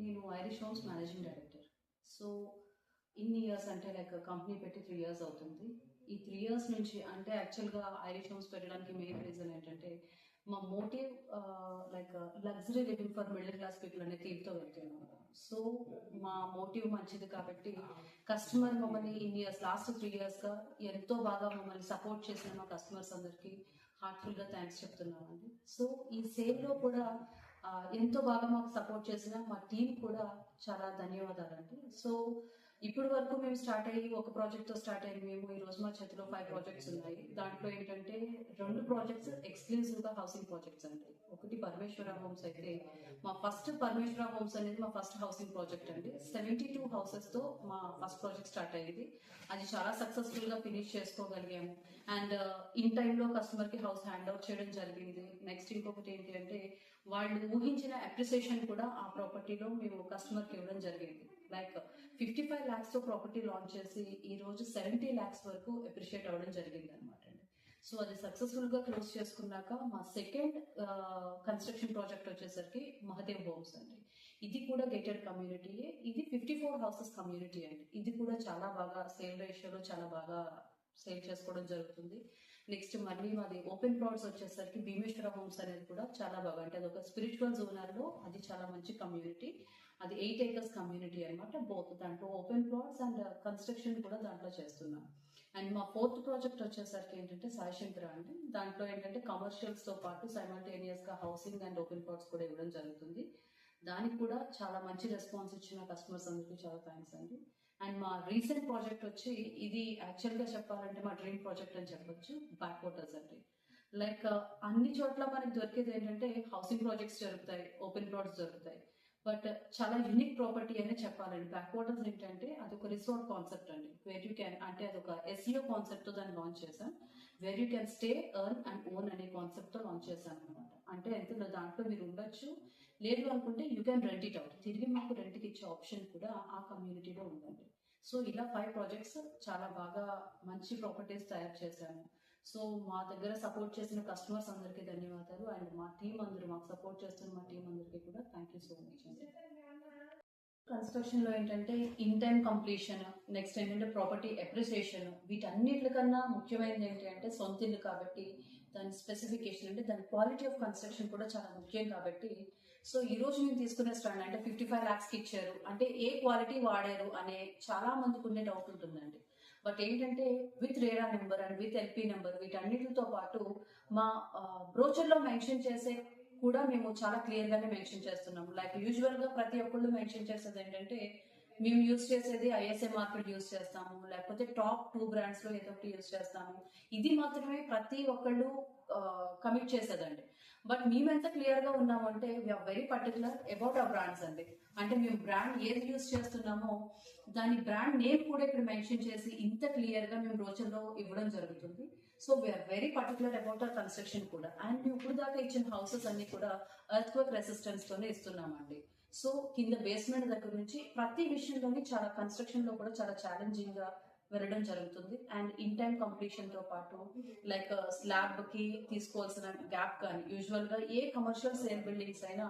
నేను Irish Homes managing director so ఇన్ని years అంటే లైక్ కంపెనీ పెట్టి త్రీ ఇయర్స్ అవుతుంది. ఈ త్రీ ఇయర్స్ నుంచి అంటే యాక్చువల్గా ఐరిష్ హోమ్స్ పెట్టడానికి మెయిన్ రీజన్ ఏంటంటే మా motive like luxury living for middle class people అనే థీమ్తో వెళ్తున్నాము సో మా మోటివ్ మంచిది కాబట్టి కస్టమర్ మమ్మల్ని ఇన్ని ఇయర్స్ లాస్ట్ త్రీ ఇయర్స్గా ఎంతో బాగా మమ్మల్ని సపోర్ట్ చేసిన మా కస్టమర్స్ అందరికీ హార్ట్ఫుల్గా థ్యాంక్స్ చెప్తున్నామండి. సో ఈ సేల్లో కూడా ఎంతో బాగా మాకు సపోర్ట్ చేసిన మా టీం కూడా చాలా ధన్యవాదాలండి. సో ఇప్పటి వరకు మేము స్టార్ట్ అయ్యి ఒక ప్రాజెక్ట్తో స్టార్ట్ అయ్యి మేము ఈ రోజు మా చేతిలో ఫైవ్ ప్రాజెక్ట్స్ ఉన్నాయి. దాంట్లో ఏంటంటే రెండు ప్రాజెక్ట్స్ ఎక్స్క్లూజివ్గా హౌసింగ్ ప్రాజెక్ట్స్ అండి. ఒకటి పరమేశ్వర హోమ్స్ అయితే మా ఫస్ట్ పరమేశ్వర హోమ్స్ అనేది మా ఫస్ట్ హౌసింగ్ ప్రాజెక్ట్ అండి. సెవెంటీ టూ హౌసెస్తో మా ఫస్ట్ ప్రాజెక్ట్ స్టార్ట్ అయ్యింది. అది చాలా సక్సెస్ఫుల్గా ఫినిష్ చేసుకోగలిగాము అండ్ ఇన్ టైంలో కస్టమర్కి హౌస్ హ్యాండ్ అవుట్ చేయడం జరిగింది. నెక్స్ట్ ఇంకొకటి ఏంటి అంటే వాళ్ళు ఊహించిన అప్రిసియేషన్ కూడా ఆ ప్రాపర్టీలో మేము కస్టమర్కి ఇవ్వడం జరిగింది. లైక్ ఫిఫ్టీ ఫైవ్ ల్యాక్స్తో ప్రాపర్టీ లాంచ్ చేసి ఈ రోజు సెవెంటీ ల్యాక్స్ వరకు అప్రిషియేట్ అవ్వడం జరిగింది అనమాట అండి. సో అది సక్సెస్ఫుల్గా క్లోజ్ చేసుకున్నాక మా సెకండ్ కన్స్ట్రక్షన్ ప్రాజెక్ట్ వచ్చేసరికి మహదేవ్ హోమ్స్ అండి. ఇది కూడా గేటెడ్ కమ్యూనిటీయే ఇది ఫిఫ్టీ ఫోర్ హౌసెస్ కమ్యూనిటీ అండి. ఇది కూడా చాలా బాగా సేల్ రేషియోలో చాలా బాగా సేల్ చేసుకోవడం జరుగుతుంది. నెక్స్ట్ మళ్ళీ మాది ఓపెన్ ప్లాట్స్ వచ్చేసరికి భీమేశ్వర హోమ్స్ అనేది కూడా చాలా బాగా అంటే అది ఒక స్పిరిచువల్ జోనర్లో అది చాలా మంచి కమ్యూనిటీ అది ఎయిట్ ఏకర్స్ కమ్యూనిటీ అనమాట బోత్ దాంట్లో ఓపెన్ ప్లాట్స్ అండ్ కన్స్ట్రక్షన్ కూడా దాంట్లో చేస్తున్నాం. అండ్ మా ఫోర్త్ ప్రాజెక్ట్ వచ్చేసరికి ఏంటంటే సాయిశంకర అండి. దాంట్లో ఏంటంటే కమర్షియల్స్తో తో పాటు simultaneous గా హౌసింగ్ అండ్ ఓపెన్ ప్లాట్స్ కూడా ఇవ్వడం జరుగుతుంది. దానికి కూడా చాలా మంచి రెస్పాన్స్ ఇచ్చిన కస్టమర్స్ అందరికీ చాలా థ్యాంక్స్ అండి. అండ్ మా రీసెంట్ ప్రాజెక్ట్ వచ్చి ఇది యాక్చువల్గా చెప్పాలంటే మా డ్రీమ్ ప్రాజెక్ట్ అని చెప్పొచ్చు బ్యాక్ వాటర్స్ అండి లైక్ అన్ని చోట్ల మనకి దొరికేది ఏంటంటే హౌసింగ్ ప్రాజెక్ట్స్ జరుగుతాయి ఓపెన్ ప్లాట్స్ దొరుకుతాయి బట్ చాలా యూనిక్ ప్రాపర్టీ అనే చెప్పాలండి. బ్యాక్ వాటర్స్ ఏంటంటే అది ఒక రిసార్ట్ కాన్సెప్ట్ అండి. వేర్ యూ క్యాన్ అంటే అది ఒక ఎస్ఈఓ కాన్సెప్ట్తో దాన్ని లాంచ్ చేశాం. Where you can stay earn and own అనే కాన్సెప్ట్తో లాంచ్ చేశాను అనమాట అంటే ఎంత దాంట్లో మీరు ఉండొచ్చు. లేదు అనుకుంటే you can rent it out తిరిగి మాకు రెంట్కి ఇచ్చే ఆప్షన్ కూడా ఆ కమ్యూనిటీలో ఉందండి. సో ఇలా ఫైవ్ ప్రాజెక్ట్స్ చాలా బాగా మంచి ప్రాపర్టీస్ తయారు చేశాము. సో మా దగ్గర సపోర్ట్ చేసిన కస్టమర్స్ అందరికీ ధన్యవాదాలు. అండ్ మా టీం అందరూ మాకు సపోర్ట్ చేస్తున్న మా టీం అందరికీ కూడా థ్యాంక్ యూ సో మచ్ అండి. కన్స్ట్రక్షన్లో ఏంటంటే ఇన్ టైం కంప్లీషన్ నెక్స్ట్ ఏంటంటే ప్రాపర్టీ అప్రిసియేషన్ వీటన్నిటికన్నా ముఖ్యమైనది ఏంటి అంటే సొంత ఇల్లు కాబట్టి దాని స్పెసిఫికేషన్ అంటే దాని క్వాలిటీ ఆఫ్ కన్స్ట్రక్షన్ కూడా చాలా ముఖ్యం కాబట్టి సో ఈ రోజు నేను తీసుకునే స్టాండ్ అంటే ఫిఫ్టీ ఫైవ్ ల్యాక్స్కి ఇచ్చారు. అంటే ఏ క్వాలిటీ వాడారు అనే చాలా మందికి ఉండే డౌట్ ఉంటుందండి. బట్ ఏంటంటే with RERA number and with LP number వీటన్నిటితో పాటు మా బ్రోచర్లో మెన్షన్ చేసే కూడా మేము చాలా క్లియర్గానే మెన్షన్ చేస్తున్నాము. లైక్ యూజువల్గా ప్రతి ఒక్కళ్ళు మెన్షన్ చేసేది ఏంటంటే మేము యూజ్ చేసేది ఐఎస్ఏ మార్కెట్ యూజ్ చేస్తాము లేకపోతే టాప్ టూ బ్రాండ్స్లో ఏదో ఒకటి యూజ్ చేస్తాము. ఇది మాత్రమే ప్రతి ఒక్కళ్ళు కమిట్ చేసేదండి. బట్ మేము ఎంత క్లియర్గా ఉన్నామంటే we are very particular about ఆ బ్రాండ్స్ అండి. అంటే మేము బ్రాండ్ ఏది యూజ్ చేస్తున్నామో దాని బ్రాండ్ నేమ్ కూడా ఇక్కడ మెన్షన్ చేసి ఇంత క్లియర్గా మేము రోజుల్లో ఇవ్వడం జరుగుతుంది. So we are very particular about our construction కూడా. అండ్ మేము ఇప్పుడు దాకా ఇచ్చిన హౌసెస్ అన్ని కూడా ఎర్త్ వర్క్ రెసిస్టెన్స్ తోనే ఇస్తున్నామండి. సో కింద బేస్మెంట్ దగ్గర నుంచి ప్రతి విషయంలోని చాలా కన్స్ట్రక్షన్లో కూడా చాలా ఛాలెంజింగ్గా వెళ్ళడం జరుగుతుంది. అండ్ ఇన్ టైం కంప్లీషన్తో పాటు లైక్ స్లాబ్కి తీసుకోవాల్సిన గ్యాప్ కానీ యూజువల్గా ఏ కమర్షియల్ సేల్ బిల్డింగ్స్ అయినా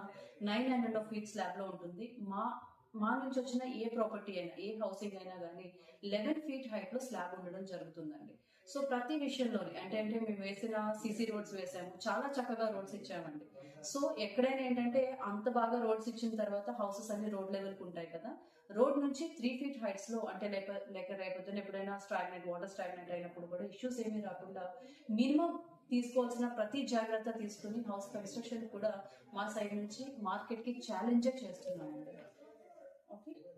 nine nine and half feet స్లాబ్లో ఉంటుంది. మా మా నుంచి వచ్చిన ఏ ప్రాపర్టీ అయినా ఏ హౌసింగ్ అయినా కానీ లెవెన్ ఫీట్ హైట్లో స్లాబ్ ఉండడం జరుగుతుందండి. సో ప్రతి విషయంలోని అంటే అంటే మేము వేసిన సీసీ రోడ్స్ వేసాము చాలా చక్కగా రోడ్స్ ఇచ్చామండి. సో ఎక్కడైనా ఏంటంటే అంత బాగా రోడ్స్ ఇచ్చిన తర్వాత హౌసెస్ అన్ని రోడ్ లెవెల్కి ఉంటాయి కదా రోడ్ నుంచి త్రీ ఫీట్ హైట్స్లో అంటే లేక లేక రేపొద్దున ఎప్పుడైనా స్టాగ్నెంట్ వాటర్ స్టాగ్నెంట్ అయినప్పుడు కూడా ఇష్యూస్ ఏమీ రాకుండా మినిమం తీసుకోవాల్సిన ప్రతి జాగ్రత్త తీసుకుని హౌస్ కన్స్ట్రక్షన్ కూడా మా సైడ్ నుంచి మార్కెట్కి ఛాలెంజ్ చేస్తున్నామండి. Okay.